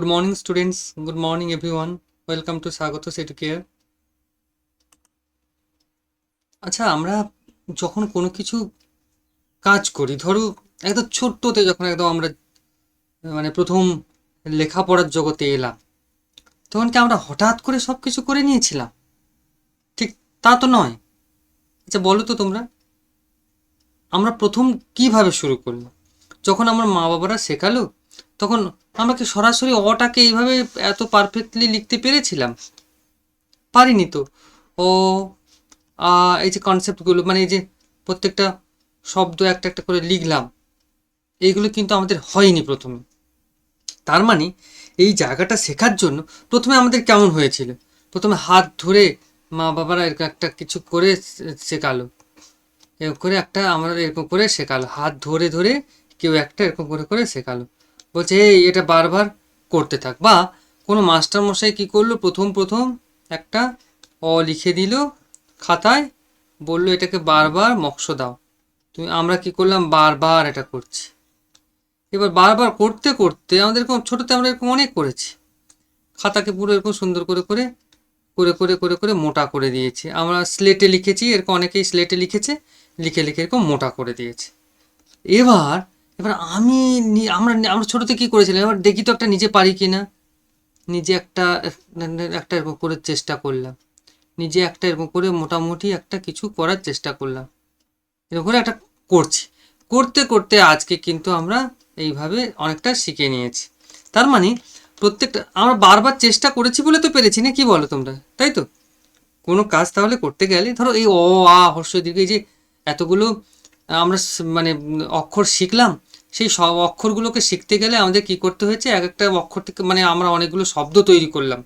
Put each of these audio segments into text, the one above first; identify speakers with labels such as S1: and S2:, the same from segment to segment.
S1: Good morning, students. Good morning, everyone. Welcome to Sagatos Educare. আচ্ছা আমরা যখন কোনো কিছু কাজ করি ধরো একদম ছোট্টতে যখন একদম আমরা মানে প্রথম লেখাপড়ার জগতে এলাম তখন কি আমরা হঠাৎ করে সব কিছু করে নিয়েছিলাম ঠিক তা তো নয় আচ্ছা বলো তো তোমরা আমরা প্রথম কীভাবে শুরু করলাম যখন আমার মা বাবারা শেখালো তখন আমরা কি সরাসরি অটাকে এইভাবে এত পারফেক্টলি লিখতে পেরেছিলাম। পারিনি তো। ও এই যে কনসেপ্টগুলো মানে এই যে প্রত্যেকটা শব্দ একটা একটা করে লিখলাম, এইগুলো কিন্তু আমাদের হয়নি প্রথমে। তার মানে এই জায়গাটা শেখার জন্য প্রথমে আমাদের কেমন হয়েছিল? প্রথমে হাত ধরে মা বাবারা এরকম একটা কিছু করে শেখালো। এরকম করে একটা আমরা এরকম করে শেখালো। হাত ধরে ধরে কেউ একটা এরকম করে করে শেখালো। বলছে, এই, এটা বারবার করতে থাক। বা কোনো মাস্টার মশাই কী করল? প্রথম প্রথম একটা অ লিখে দিল খাতায়, বলল, এটাকে বারবার মক্স দাও। তুমি, আমরা কি করলাম? বারবার এটা করছি। এবার বারবার করতে করতে আমাদের এরকম ছোটোতে আমরা এরকম অনেক করেছি। খাতাকে পুরো এরকম সুন্দর করে করে করে করে করে করে মোটা করে দিয়েছি। আমরা স্লেটে লিখেছি, এরকম অনেকেই স্লেটে লিখেছে, লিখে লিখে এরকম মোটা করে দিয়েছে। এবার এবার আমি আমরা আমরা ছোটোতে কী করেছিলাম, এবার দেখি তো একটা নিজে পারি কি না নিজে একটা একটা এরকম করে চেষ্টা করলাম। নিজে একটা এরকম করে মোটামুটি একটা কিছু করার চেষ্টা করলাম। এরকম করে একটা করছি। করতে করতে আজকে কিন্তু আমরা এইভাবে অনেকটা শিখে নিয়েছি। তার মানে প্রত্যেকটা, আমরা বারবার চেষ্টা করেছি বলে তো পেরেছি না, কি বলো তোমরা? তাই তো? কোনো কাজ তাহলে করতে গেলে, ধরো এই অ, আ হর্ষ দীর্ঘ যে এতগুলো আমরা মানে অক্ষর শিখলাম সেই সব অক্ষরগুলোকে শিখতে গেলে আমাদের কি করতে হয়েছে? এক একটা অক্ষর থেকে মানে আমরা অনেকগুলো শব্দ তৈরি করলাম।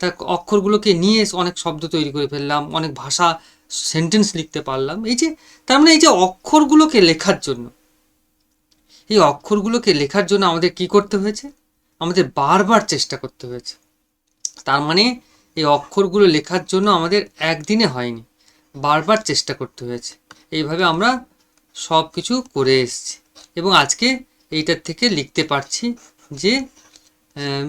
S1: তা অক্ষরগুলোকে নিয়ে অনেক শব্দ তৈরি করে ফেললাম, অনেক ভাষা সেন্টেন্স লিখতে পারলাম। এই যে, তার মানে এই যে অক্ষরগুলোকে লেখার জন্য, এই অক্ষরগুলোকে লেখার জন্য আমাদের কি করতে হয়েছে? আমাদের বারবার চেষ্টা করতে হয়েছে। তার মানে এই অক্ষরগুলো লেখার জন্য আমাদের একদিনে হয়নি, বারবার চেষ্টা করতে হয়েছে। এইভাবে আমরা সব কিছু করে এসেছি। এবং আজকে এইটার থেকে লিখতে পারছি যে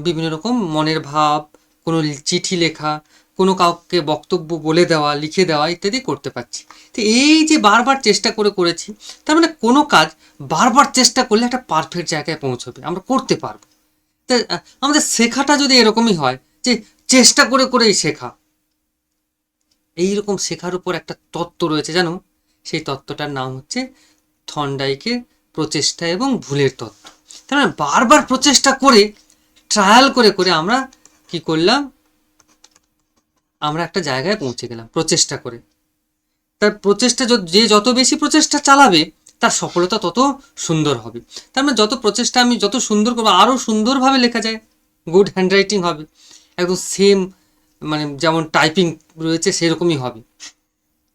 S1: বিভিন্ন রকম মনের ভাব, কোনো চিঠি লেখা, কোনো কাউকে বক্তব্য বলে দেওয়া, লিখে দেওয়া ইত্যাদি করতে পারছি। তো এই যে বারবার চেষ্টা করে করেছি, তার মানে কোনো কাজ বারবার চেষ্টা করলে একটা পারফেক্ট জায়গায় পৌঁছবে, আমরা করতে পারব। তা আমাদের শেখাটা যদি এরকমই হয় যে চেষ্টা করে করেই শেখা। এইরকম শেখার উপর একটা তত্ত্ব রয়েছে, জানো? সেই তত্ত্বটার নাম হচ্ছে থন্ডাইকের প্রচেষ্টা এবং ভুলের তত্ত্ব। তার মানে বারবার প্রচেষ্টা করে ট্রায়াল করে করে আমরা কি করলাম? আমরা একটা জায়গায় পৌঁছে গেলাম প্রচেষ্টা করে। তার প্রচেষ্টা যে যত বেশি প্রচেষ্টা চালাবে, তার সফলতা তত সুন্দর হবে। তার মানে যত প্রচেষ্টা আমি যত সুন্দর করব আরও সুন্দরভাবে লেখা যায় গুড হ্যান্ডরাইটিং হবে। একদম সেম মানে যেমন টাইপিং রয়েছে, সেরকমই হবে।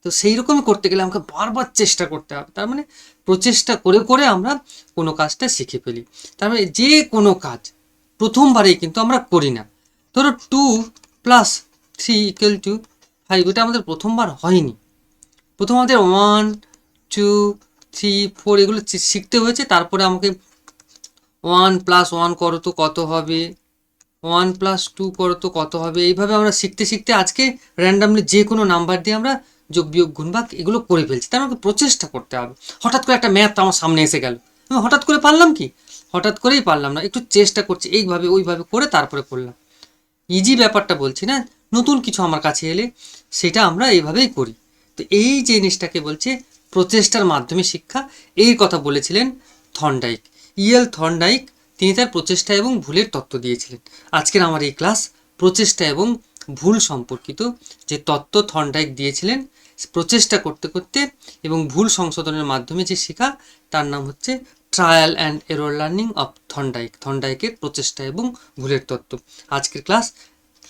S1: তো সেই রকমই করতে গেলে আমাকে বারবার চেষ্টা করতে হবে। তার মানে প্রচেষ্টা করে করে আমরা কোনো কাজটা শিখে ফেলি। তার মানে যে কোনো কাজ প্রথমবারেই কিন্তু আমরা করি না। ধরো two plus three equal to five এটা আমাদের প্রথমবার হয়নি। প্রথম আমাদের ওয়ান টু থ্রি ফোর এগুলো শিখতে হয়েছে। তারপরে আমাকে ওয়ান প্লাস ওয়ান করো তো কত হবে? ওয়ান প্লাস টু করো তো কত হবে? এইভাবে আমরা শিখতে শিখতে আজকে র্যান্ডামলি যে কোনো নাম্বার দিয়ে আমরা যোগ বিয়োগ গুণ ভাগ, এগুলো করে ফেলছি। তার আমাকে প্রচেষ্টা করতে হবে। হঠাৎ করে একটা ম্যাথ আমার সামনে এসে গেল। আমি হঠাৎ করে পারলাম কি? হঠাৎ করেই পারলাম না। একটু চেষ্টা করছি, এইভাবে ওইভাবে করে তারপরে করলাম। ইজি ব্যাপারটা বলছি না, নতুন কিছু আমার কাছে এলে সেটা আমরা এইভাবেই করি। তো এই জিনিসটাকে বলছে প্রচেষ্টার মাধ্যমে শিক্ষা। এই কথা বলেছিলেন থর্নডাইক ইএল থন্ডাইক, তিনি তার প্রচেষ্টা এবং ভুলের তত্ত্ব দিয়েছিলেন। আজকের আমার এই ক্লাস প্রচেষ্টা এবং ভুল সম্পর্কিত যে তত্ত্ব থর্নডাইক দিয়েছিলেন প্রচেষ্টা করতে করতে এবং ভুল সংশোধনের মাধ্যমে যে শেখা, তার নাম হচ্ছে trial and error learning of Thorndike থর্নডাইকের প্রচেষ্টা এবং ভুলের তত্ত্ব। আজকের ক্লাস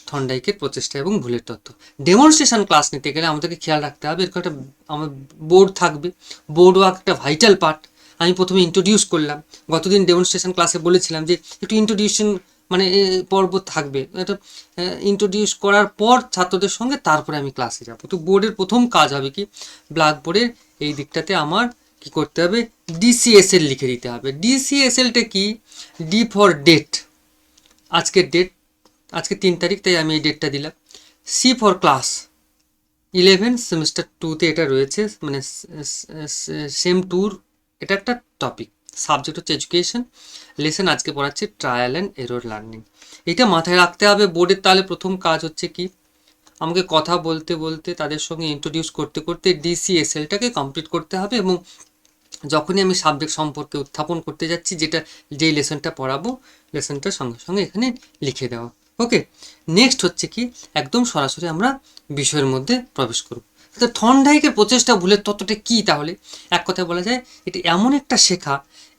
S1: থর্নডাইকের প্রচেষ্টা এবং ভুলের তত্ত্ব। ডেমনস্ট্রেশন ক্লাস নিতে গেলে আমাদেরকে খেয়াল রাখতে হবে, এরকম একটা আমার বোর্ড থাকবে। বোর্ড ওয়ার্ক একটা ভাইটাল পার্ট আমি প্রথমে ইন্ট্রোডিউস করলাম। গতদিন ডেমনস্ট্রেশন ক্লাসে বলেছিলাম যে একটু ইন্ট্রোডিউশন মানে পর্ব থাকবে। এটা ইন্ট্রোডিউস করার পর ছাত্রদের সঙ্গে তারপরে আমি ক্লাসে যাব। তো বোর্ডের প্রথম কাজ হবে কি? ব্ল্যাকবোর্ডের এই দিকটাতে আমার কি করতে হবে? ডিসিএসএল লিখে দিতে হবে। ডিসিএসএলটা কি? ডি ফর ডেট আজকের ডেট আজকে তিন তারিখ, তাই আমি এই ডেটটা দিলাম। C for class eleven semester টুতে এটা রয়েছে মানে সেম ট্যুর এটা একটা টপিক সাবজেক্ট হচ্ছে এডুকেশন লেসন আজকে পড়াচ্ছে ট্রায়াল অ্যান্ড এরর লার্নিং এটা মাথায় রাখতে হবে বোর্ডের তাহলে প্রথম কাজ হচ্ছে কি? আমাকে কথা বলতে বলতে, তাদের সঙ্গে ইন্ট্রোডিউস করতে করতে ডিসিএসএলটাকে কমপ্লিট করতে হবে এবং যখনই আমি সাবজেক্ট সম্পর্কে উত্থাপন করতে যাচ্ছি, যেটা, যেই লেসনটা পড়াবো, লেসনটার সঙ্গে সঙ্গে এখানে লিখে দেওয়া। ওকে নেক্সট হচ্ছে কি? একদম সরাসরি আমরা বিষয়ের মধ্যে প্রবেশ করব। তো থনডাইকের প্রচেষ্টা ভুলের তত্ত্বটা কী তাহলে? এক কথায় বলা যায়, এটি এমন একটা শেখা,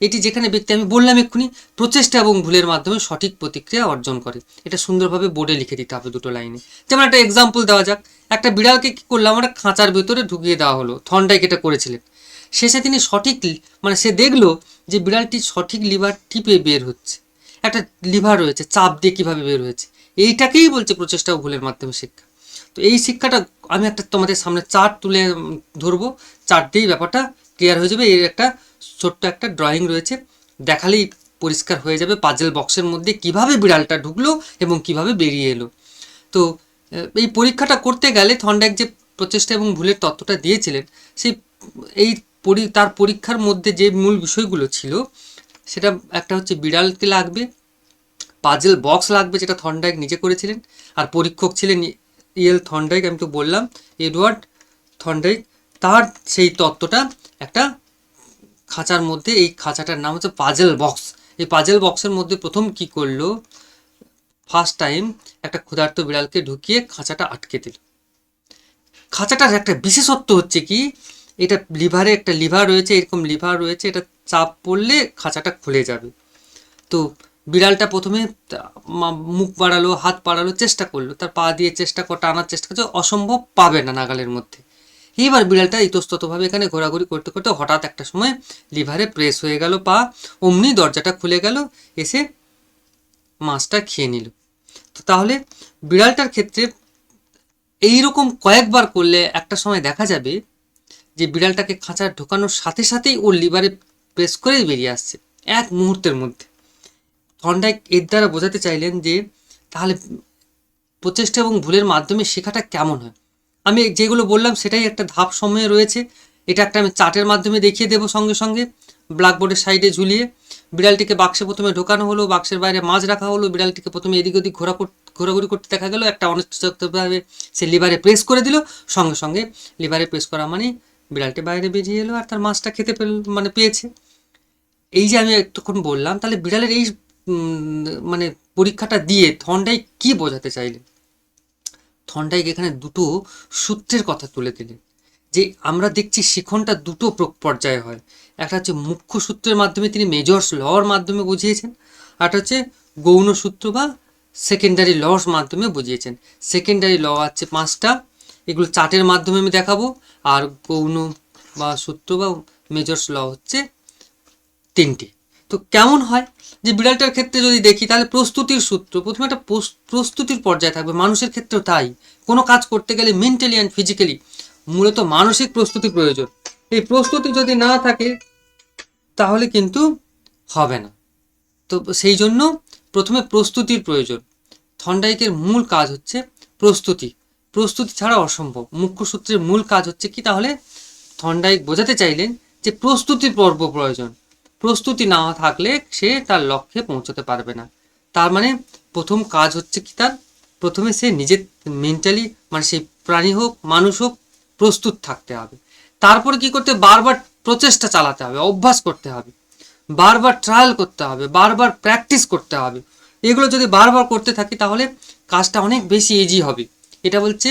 S1: এটি যেখানে ব্যক্তি, আমি বললাম এক্ষুনি, প্রচেষ্টা এবং ভুলের মাধ্যমে সঠিক প্রতিক্রিয়া অর্জন করে। এটা সুন্দরভাবে বোর্ডে লিখে দিতে হবে দুটো লাইনে। যেমন একটা এক্সাম্পল দেওয়া যাক, একটা বিড়ালকে কী করলাম আমরা খাঁচার ভেতরে ঢুকিয়ে দেওয়া হলো থনডাইক এটা করেছিলেন। শেষে তিনি সঠিক মানে সে দেখল যে বিড়ালটি সঠিক লিভার টিপে বের হচ্ছে, একটা লিভার রয়েছে, চাপ দিয়ে কীভাবে বের হয়েছে। এইটাকেই বলছে প্রচেষ্টা ও ভুলের মাধ্যমে শিক্ষা। তো এই শিক্ষাটা আমি একটা তোমাদের সামনে চার্ট তুলে ধরবো। চার্ট দিয়েই ব্যাপারটা ক্লিয়ার হয়ে যাবে। এর একটা ছোট্ট একটা ড্রয়িং রয়েছে। দেখালেই পরিষ্কার হয়ে যাবে পাজেল বক্সের মধ্যে কীভাবে বিড়ালটা ঢুকলো এবং কীভাবে বেরিয়ে এলো। তো এই পরীক্ষাটা করতে গেলে থন্ডাক যে প্রচেষ্টা এবং ভুলের তত্ত্বটা দিয়েছিলেন, সেই, এই পরি, তার পরীক্ষার মধ্যে যে মূল বিষয়গুলো ছিল, সেটা একটা হচ্ছে বিড়ালকে লাগবে পাজেল বক্স লাগবে, যেটা থন্ডাইক নিজে করেছিলেন, আর পরীক্ষক ছিলেন ইয়েল থন্ডাইক আমি তো বললাম এডওয়ার্ড থন্ডাইক তার সেই তত্ত্বটা একটা খাঁচার মধ্যে, এই খাঁচাটার নাম হচ্ছে পাজেল বক্স এই পাজেল বক্সের মধ্যে প্রথম কি করল? ফার্স্ট টাইম একটা ক্ষুধার্ত বিড়ালকে ঢুকিয়ে খাঁচাটা আটকে দিল। খাঁচাটার একটা বিশেষত্ব হচ্ছে কি, এটা লিভারে একটা লিভার রয়েছে, এরকম লিভার রয়েছে, এটা চাপ পড়লে খাঁচাটা খুলে যাবে। তো বিড়ালটা প্রথমে মুখ বাড়ালো, হাত বাড়ালো, চেষ্টা করল। তার পা দিয়ে চেষ্টা করে, টানার চেষ্টা করছে অসম্ভব পাবে না নাগালের মধ্যে। এইবার বিড়ালটা ইতস্ততভাবে এখানে ঘোরাঘুরি করতে করতে হঠাৎ একটা সময় লিভারে প্রেস হয়ে গেল পা, অমনি দরজাটা খুলে গেল, এসে মাছটা খেয়ে নিল। তো তাহলে বিড়ালটার ক্ষেত্রে এই রকম কয়েকবার করলে একটা সময় দেখা যাবে যে বিড়ালটাকে খাঁচা ঢোকানোর সাথে সাথেই ওর লিভারে প্রেস করেই বেরিয়ে আসছে, এক মুহূর্তের মধ্যে। থন্ডাইক এর দ্বারা বোঝাতে চাইলেন যে তাহলে প্রচেষ্টা এবং ভুলের মাধ্যমে শেখাটা কেমন হয়? আমি যেগুলো বললাম সেটাই একটা ধাপ সময়ে রয়েছে। এটা একটা আমি চার্টের মাধ্যমে দেখিয়ে দেবো সঙ্গে সঙ্গে। ব্ল্যাকবোর্ডের সাইডে ঝুলিয়ে বিড়ালটিকে বাক্সে প্রথমে ঢোকানো হলো, বাক্সের বাইরে মাছ রাখা হলো, বিড়ালটিকে প্রথমে এদিক ওদিক ঘোরা ঘোরাঘুরি করতে দেখা গেলো। একটা অনিশ্চিতভাবে সে লিভারে প্রেস করে দিল। সঙ্গে সঙ্গে লিভারে প্রেস করা মানে বিড়ালটি বাইরে বেরিয়ে এলো আর তার মাছটা খেতে পেল মানে পেয়েছে। এই যে আমি এতক্ষণ বললাম, তাহলে বিড়ালের এই মানে পরীক্ষাটা দিয়ে থন্ডাই কি বোঝাতে চাইলেন? থন্ডাইক এখানে দুটো সূত্রের কথা তুলে দিলেন। যে আমরা দেখছি শিখনটা দুটো প্র- পর্যায়ে হয়। একটা হচ্ছে মুখ্য সূত্রের মাধ্যমে তিনি মেজর্স লর মাধ্যমে বুঝিয়েছেন, আর হচ্ছে গৌণ সূত্র বা সেকেন্ডারি লর মাধ্যমে বুঝিয়েছেন। সেকেন্ডারি ল আছে পাঁচটা, এগুলো চার্টের মাধ্যমে আমি দেখাবো, আর গৌণ বা সূত্র বা মেজর্স ল হচ্ছে তিনটি। তো কেমন হয়? যে বিড়ালটার ক্ষেত্রে যদি দেখি, তাহলে প্রস্তুতির সূত্র, প্রথমে একটা প্রস- প্রস্তুতির পর্যায়ে থাকবে। মানুষের ক্ষেত্রেও তাই। কোনো কাজ করতে গেলে মেন্টালি অ্যান্ড ফিজিক্যালি মূলত মানসিক প্রস্তুতি প্রয়োজন। এই প্রস্তুতি যদি না থাকে, তাহলে কিন্তু হবে না। তো সেই জন্য প্রথমে প্রস্তুতির প্রয়োজন। থন্ডাইকের মূল কাজ হচ্ছে প্রস্তুতি। প্রস্তুতি ছাড়া অসম্ভব। মুখ্য সূত্রের মূল কাজ হচ্ছে কি? তাহলে থন্ডাইক বোঝাতে চাইলেন যে প্রস্তুতির পর্ব প্রয়োজন। প্রস্তুতি না থাকলে সে তার লক্ষ্যে পৌঁছতে পারবে না। তার মানে প্রথম কাজ হচ্ছে কি তার? প্রথমে সে নিজের মেন্টালি মানে সেই প্রাণী হোক, মানুষ হোক, প্রস্তুত থাকতে হবে। তারপর কি করতে বারবার প্রচেষ্টা চালাতে হবে, অভ্যাস করতে হবে। বারবার ট্রায়াল করতে হবে, বারবার প্র্যাকটিস করতে হবে। এগুলো যদি বারবার করতে থাকি তাহলে কাজটা অনেক বেশি ইজি হবে। এটা বলছে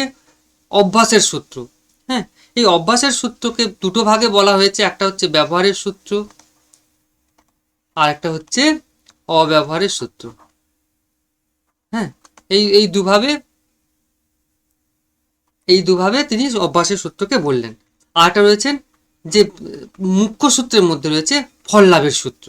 S1: অভ্যাসের সূত্র। হ্যাঁ এই অভ্যাসের সূত্রকে দুটো ভাগে বলা হয়েছে। একটা হচ্ছে ব্যবহারের সূত্র আর একটা হচ্ছে অব্যবহারের সূত্র। হ্যাঁ এই এই দুভাবে এই দুভাবে তিনি অভ্যাসের সূত্রকে বললেন। আর একটা রয়েছেন যে, মুখ্য সূত্রের মধ্যে রয়েছে ফল লাভের সূত্র।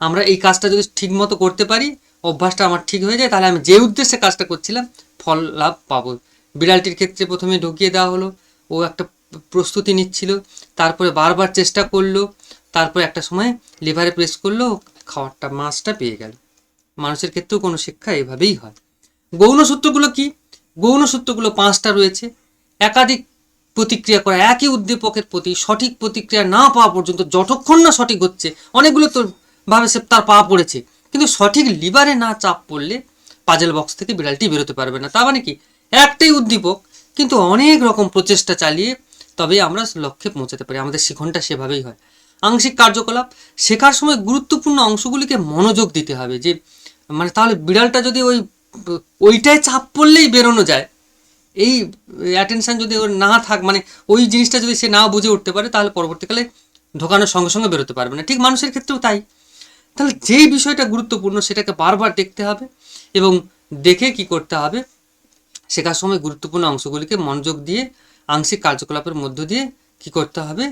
S1: আমরা এই কাজটা যদি ঠিক মতো করতে পারি, অভ্যাসটা আমার ঠিক হয়ে যায়, তাহলে আমি যে উদ্দেশ্যে কাজটা করছিলাম, ফল লাভ পাবো। বিড়ালটির ক্ষেত্রে প্রথমে ঢুকিয়ে দেওয়া হলো, ও একটা প্রস্তুতি নিচ্ছিল, তারপরে বারবার চেষ্টা করল তারপরে একটা সময় লিভারে প্রেস করল, খাওয়ারটা, মাছটা পেয়ে গেল। মানুষের ক্ষেত্রেও কোনো শিক্ষা এভাবেই হয়। গৌণ সূত্রগুলো কি? গৌণ সূত্রগুলো পাঁচটা রয়েছে। একাধিক প্রতিক্রিয়া করা, একই উদ্দীপকের প্রতি সঠিক প্রতিক্রিয়া না পাওয়া পর্যন্ত যতক্ষণ না সঠিক হচ্ছে, অনেকগুলো তো ভাবে সে তার পা পড়েছে। কিন্তু সঠিক লিভারে না চাপ পড়লে পাজেল বক্স থেকে বিড়ালটি বেরোতে পারবে না। তার মানে কি? একটাই উদ্দীপক, কিন্তু অনেক রকম প্রচেষ্টা চালিয়ে তবেই আমরা লক্ষ্যে পৌঁছাতে পারি। আমাদের শিখনটা সেভাবেই হয়। আংশিক কার্যকলাপ, শেখার সময় গুরুত্বপূর্ণ অংশগুলিকে মনোযোগ দিতে হবে যে মানে তাহলে বিড়ালটা যদি ওই, ওইটায় চাপ পড়লেই বেরোনো যায়, এই অ্যাটেনশন যদি ওর না থাক মানে ওই জিনিসটা যদি সে না বুঝে উঠতে পারে, তাহলে পরবর্তীকালে ঢোকানোর সঙ্গে সঙ্গে বেরোতে পারবে না। ঠিক মানুষের ক্ষেত্রেও তাই। তাহলে যেই বিষয়টা গুরুত্বপূর্ণ, সেটাকে বারবার দেখতে হবে এবং দেখে কি করতে হবে, শেখার সময় গুরুত্বপূর্ণ অংশগুলিকে মনোযোগ দিয়ে, আংশিক কার্যকলাপের মধ্য দিয়ে কি করতে হবে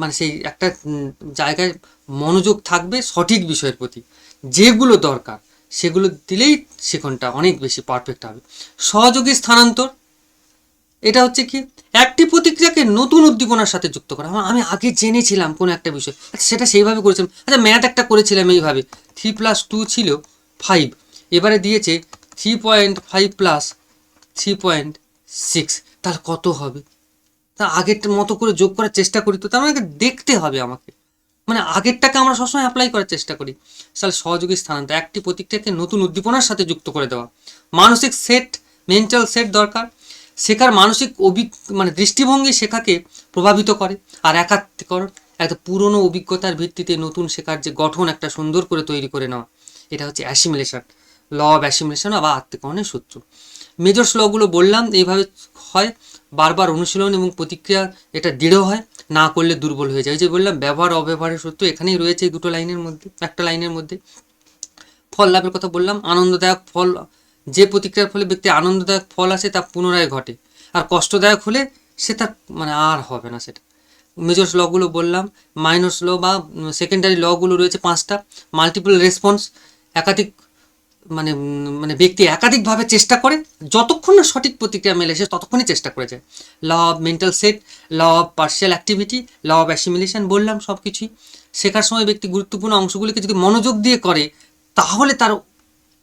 S1: মানে সেই একটা জায়গায় মনোযোগ থাকবে সঠিক বিষয়ের প্রতি। যেগুলো দরকার, সেগুলো দিলেই সেখানটা অনেক বেশি পারফেক্ট হবে। সহযোগী স্থানান্তর, এটা হচ্ছে কি? একটি প্রতিক্রিয়াকে নতুন উদ্দীপনার সাথে যুক্ত করা। আমি আগে জেনেছিলাম কোনো একটা বিষয়। আচ্ছা সেটা সেইভাবে করেছিলাম। আচ্ছা ম্যাথ একটা করেছিলাম এইভাবে। থ্রি প্লাস টু ছিল ফাইভ এবারে দিয়েছে three point five plus three point six তাহলে কত হবে? তা আগেরটার মতো করে যোগ করার চেষ্টা করি তো, তার মানে দেখতে হবে আমাকে। মানে আগেরটাকে আমরা সবসময় অ্যাপ্লাই করার চেষ্টা করি। তাহলে সহযোগী স্থানান্তর, একটি প্রতিক্রিয়াকে নতুন উদ্দীপনার সাথে যুক্ত করে দেওয়া। মানসিক সেট মেন্টাল সেট দরকার। শেখার মানসিক অভিক মানে দৃষ্টিভঙ্গি শেখাকে প্রভাবিত করে। আর একাত্মীকরণ, একটা পুরনো অভিজ্ঞতার ভিত্তিতে নতুন শেখার যে গঠন একটা সুন্দর করে তৈরি করে নেওয়া। এটা হচ্ছে অ্যাসিমিলেশন ল অফ অ্যাসিমিলেশন বা আত্মীকরণের সূত্র। মেজর স্লগুলো বললাম, এইভাবে হয়, বারবার অনুশীলন এবং প্রতিক্রিয়া এটা দৃঢ় হয়, না করলে দুর্বল হয়ে যায়। যে বললাম, ব্যবহার অব্যবহারের সূত্র এখানেই রয়েছে দুটো লাইনের মধ্যে, একটা লাইনের মধ্যে। ফল লাভের কথা বললাম, আনন্দদায়ক ফল, যে প্রতিক্রিয়ার ফলে ব্যক্তি আনন্দদায়ক ফল আসে তা পুনরায় ঘটে, আর কষ্টদায়ক হলে সে তার মানে আর হবে না সেটা। মেজর লগুলো বললাম মাইনস ল বা সেকেন্ডারি লগুলো রয়েছে পাঁচটা মাল্টিপল রেসপন্স একাধিক মানে মানে ব্যক্তি একাধিকভাবে চেষ্টা করে, যতক্ষণ না সঠিক প্রতিক্রিয়া মেলে সে ততক্ষণই চেষ্টা করে যায়। Law of mental set, law of partial activity, law of assimilation বললাম সব কিছুই শেখার সময় ব্যক্তি গুরুত্বপূর্ণ অংশগুলিকে যদি মনোযোগ দিয়ে করে, তাহলে তার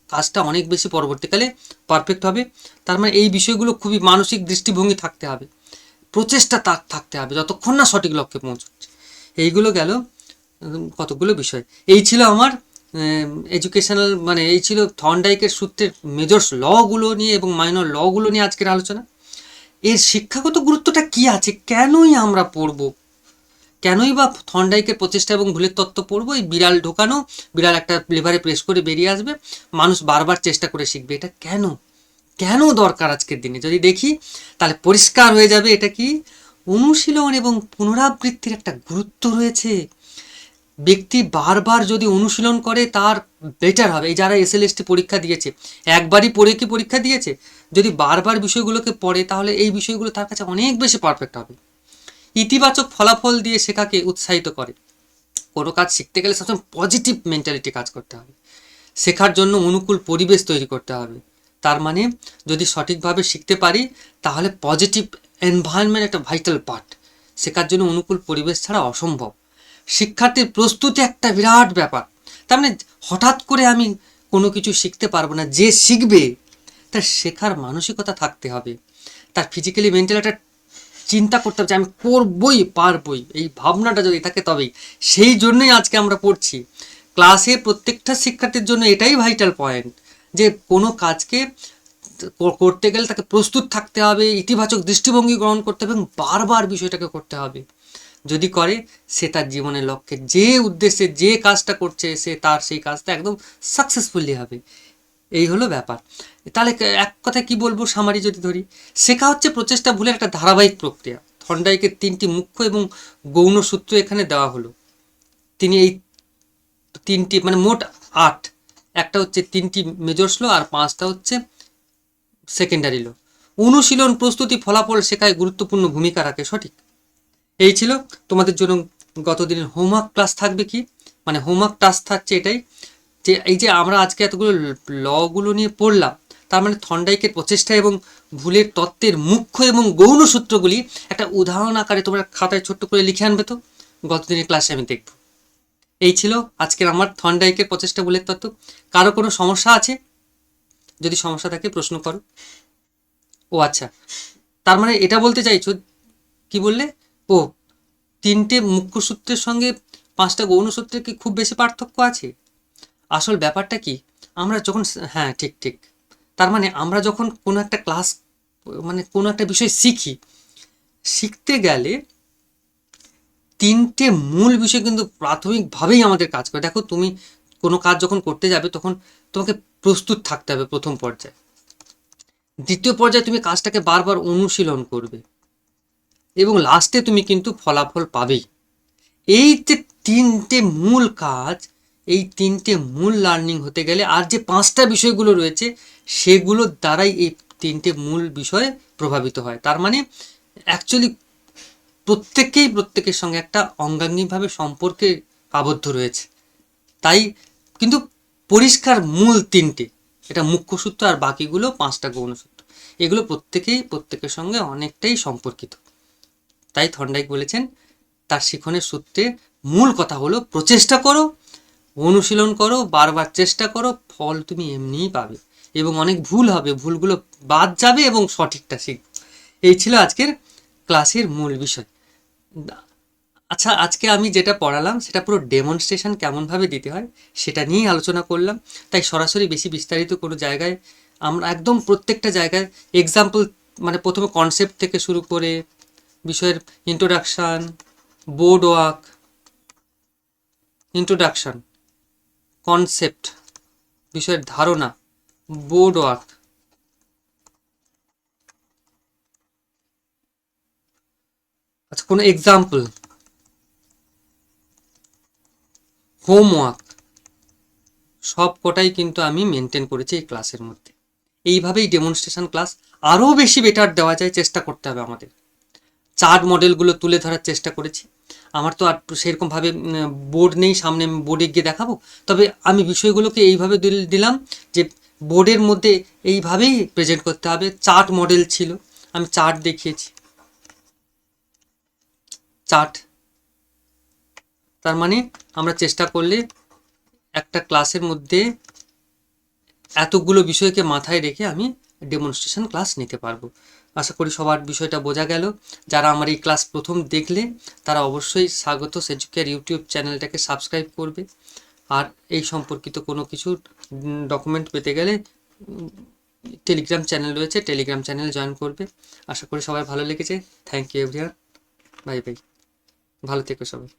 S1: কাজটা অনেক বেশি পরবর্তীকালে পারফেক্ট হবে। তার মানে এই বিষয়গুলো খুবই মানসিক দৃষ্টিভঙ্গি থাকতে হবে। প্রচেষ্টা তাক থাকতে হবে, যতক্ষণ না সঠিক লক্ষ্যে পৌঁছচ্ছে। এইগুলো গেল কতগুলো বিষয়। এই ছিল আমার এডুকেশনাল মানে এই ছিল থর্নডাইকের সূত্রের মেজর লগুলো নিয়ে এবং মাইনর লগুলো নিয়ে আজকের আলোচনা। এর শিক্ষাগত গুরুত্বটা কি আছে? কেনই আমরা পড়ব? কেনই বা থন্ডাইকের প্রচেষ্টা এবং ভুলের তত্ত্ব পড়ব? এই বিড়াল ঢোকানো, বিড়াল একটা লিভারে প্রেস করে বেরিয়ে আসবে, মানুষ বারবার চেষ্টা করে শিখবে। এটা কেন? কেন দরকার আজকের দিনে? যদি দেখি, তাহলে পরিষ্কার হয়ে যাবে। এটা কি অনুশীলন এবং পুনরাবৃত্তির একটা গুরুত্ব রয়েছে? ব্যক্তি বারবার যদি অনুশীলন করে, তার বেটার হবে। এই যারা এসএলএসটি পরীক্ষা দিয়েছে, একবারই পড়ে কি পরীক্ষা দিয়েছে? যদি বারবার বিষয়গুলোকে পড়ে, তাহলে এই বিষয়গুলো তার কাছে অনেক বেশি পারফেক্ট হবে। ইতিবাচক ফলাফল দিয়ে শেখাকে উৎসাহিত করে। কোনো কাজ শিখতে গেলে সবসময় পজিটিভ মেন্টালিটি কাজ করতে হবে। শেখার জন্য অনুকূল পরিবেশ তৈরি করতে হবে। তার মানে যদি সঠিকভাবে শিখতে পারি, তাহলে পজিটিভ এনভায়রনমেন্ট একটা ভাইটাল পার্ট শেখার জন্য অনুকূল পরিবেশ ছাড়া অসম্ভব। শিক্ষার্থীর প্রস্তুতি একটা বিরাট ব্যাপার। তার মানে হঠাৎ করে আমি কোনো কিছু শিখতে পারব না, যে শিখবে তার শেখার মানসিকতা থাকতে হবে। তার ফিজিক্যালি মেন্টাল একটা চিন্তা করতে হবে যে আমি করবই, পারবই। এই ভাবনাটা যদি থাকে তবেই। সেই জন্যই আজকে আমরা পড়ছি। ক্লাসে প্রত্যেকটা শিক্ষার্থীর জন্য এটাই ভাইটাল পয়েন্ট যে কোনো কাজকে করতে গেলে তাকে প্রস্তুত থাকতে হবে, ইতিবাচক দৃষ্টিভঙ্গি গ্রহণ করতে হবে এবং বারবার বিষয়টাকে করতে হবে। যদি করে, সে তার জীবনের লক্ষ্যে যে উদ্দেশ্যে যে কাজটা করছে, সে তার সেই কাজটা একদম সাকসেসফুলি হবে। এই হলো ব্যাপার। তাহলে এক কথা কি বলব সামারি যদি ধরি? শেখা হচ্ছে প্রচেষ্টা ভুলের একটা ধারাবাহিক প্রক্রিয়া। থন্ডাইকের তিনটি মুখ্য এবং গৌণ সূত্র এখানে দেওয়া হলো। তিনি এই তিনটি মানে মোট আট। একটা হচ্ছে তিনটি মেজর স্লো আর পাঁচটা হচ্ছে সেকেন্ডারি লো অনুশীলন প্রস্তুতি ফলাফল শেখায় গুরুত্বপূর্ণ ভূমিকা রাখে। সঠিক? এই ছিল তোমাদের জন্য গত দিনের হোমওয়ার্ক ক্লাস থাকবে কি? মানে হোমওয়ার্ক টাস্ক থাকছে এটাই। যে এই যে আমরা আজকে এতগুলো লগুলো নিয়ে পড়লাম, তার মানে থন্ডাইকের প্রচেষ্টা এবং ভুলের তত্ত্বের মুখ্য এবং গৌণ সূত্রগুলি একটা উদাহরণ আকারে তোমরা খাতায় ছোট্ট করে লিখে আনবে তো? গত দিনের ক্লাসে আমি দেখব। এই ছিল আজকের আমার থন্ডাইকের প্রচেষ্টা ভুলের তত্ত্ব। কারও কোনো সমস্যা আছে? যদি সমস্যা থাকে প্রশ্ন করো। ও আচ্ছা। তার মানে এটা বলতে চাইছো, কি বললে? ও, তিনটে মুখ্য সূত্রের সঙ্গে পাঁচটা গৌণ সূত্রের কি খুব বেশি পার্থক্য আছে? আসল ব্যাপারটা কি, আমরা যখন হ্যাঁ ঠিক ঠিক। তার মানে আমরা যখন কোনো একটা ক্লাস মানে কোনো একটা বিষয় শিখি, শিখতে গেলে তিনটে মূল বিষয় কিন্তু প্রাথমিকভাবেই আমাদের কাজ করে। দেখো, তুমি কোনো কাজ যখন করতে যাবে, তখন তোমাকে প্রস্তুত থাকতে হবে প্রথম পর্যায়ে। দ্বিতীয় পর্যায়ে তুমি কাজটাকে বারবার অনুশীলন করবে। এবং লাস্টে তুমি কিন্তু ফলাফল পাবেই। এই যে তিনটে মূল কাজ, এই তিনটে মূল লার্নিং হতে গেলে আর যে পাঁচটা বিষয়গুলো রয়েছে সেগুলোর দ্বারাই এই তিনটে মূল বিষয় প্রভাবিত হয়। তার মানে অ্যাকচুয়ালি প্রত্যেকেই প্রত্যেকের সঙ্গে একটা অঙ্গাঙ্গিভাবে সম্পর্কে আবদ্ধ রয়েছে। তাই কিন্তু পরিষ্কার মূল তিনটে এটা মুখ্য সূত্র আর বাকিগুলো পাঁচটা গৌণ সূত্র, এগুলো প্রত্যেকেই প্রত্যেকের সঙ্গে অনেকটাই সম্পর্কিত। তাই থন্ডাইক বলেছেন, তার শিখনের সূত্রে মূল কথা হলো প্রচেষ্টা করো, অনুশীলন করো, বারবার চেষ্টা করো, ফল তুমি এমনিই পাবে। এবং অনেক ভুল হবে, ভুলগুলো বাদ যাবে এবং সঠিকটা শিখবে। এই ছিল আজকের ক্লাসের মূল বিষয়। আচ্ছা আজকে আমি যেটা পড়ালাম, সেটা পুরো ডেমনস্ট্রেশন কেমনভাবে দিতে হয়, সেটা নিয়েই আলোচনা করলাম। তাই সরাসরি বেশি বিস্তারিত কোনো জায়গায় আমরা একদম প্রত্যেকটা জায়গায় এক্সাম্পল মানে প্রথমে কনসেপ্ট থেকে শুরু করে বিষয়ের introduction board work introduction concept বিষয়ের ধারণা বোর্ড ওয়ার্ক আচ্ছা কোনো এক্সাম্পল হোমওয়ার্ক সব কটাই কিন্তু আমি মেনটেন করেছি এই ক্লাসের মধ্যে। এইভাবেই ডেমনস্ট্রেশন ক্লাস আরও বেশি বেটার দেওয়া যায়, চেষ্টা করতে হবে আমাদের। চার্ট মডেলগুলো তুলে ধরার চেষ্টা করেছি। আমার তো আর সেরকমভাবে বোর্ড নেই, সামনে বোর্ডে গিয়ে দেখাবো। তবে আমি বিষয়গুলোকে এইভাবে দিলাম যে বোর্ডের মধ্যে এইভাবেই প্রেজেন্ট করতে হবে। চার্ট মডেল ছিল, আমি চার্ট দেখিয়েছি। চার্ট। তার মানে আমরা চেষ্টা করলে একটা ক্লাসের মধ্যে এতগুলো বিষয়কে মাথায় রেখে আমি ডেমনস্ট্রেশন ক্লাস নিতে পারব। আশা করি সবার বিষয়টা বোঝা গেল। যারা আমার এই ক্লাস প্রথম দেখলে, তারা অবশ্যই স্বাগত। সেজুকের ইউটিউব চ্যানেলটাকে সাবস্ক্রাইব করবে। আর এই সম্পর্কিত কোনো কিছু ডকুমেন্ট পেতে গেলে টেলিগ্রাম চ্যানেল রয়েছে টেলিগ্রাম চ্যানেল জয়েন করবে। আশা করি সবাই ভালো লেগেছে। Thank you everyone bye bye ভালো থেকো সবাই।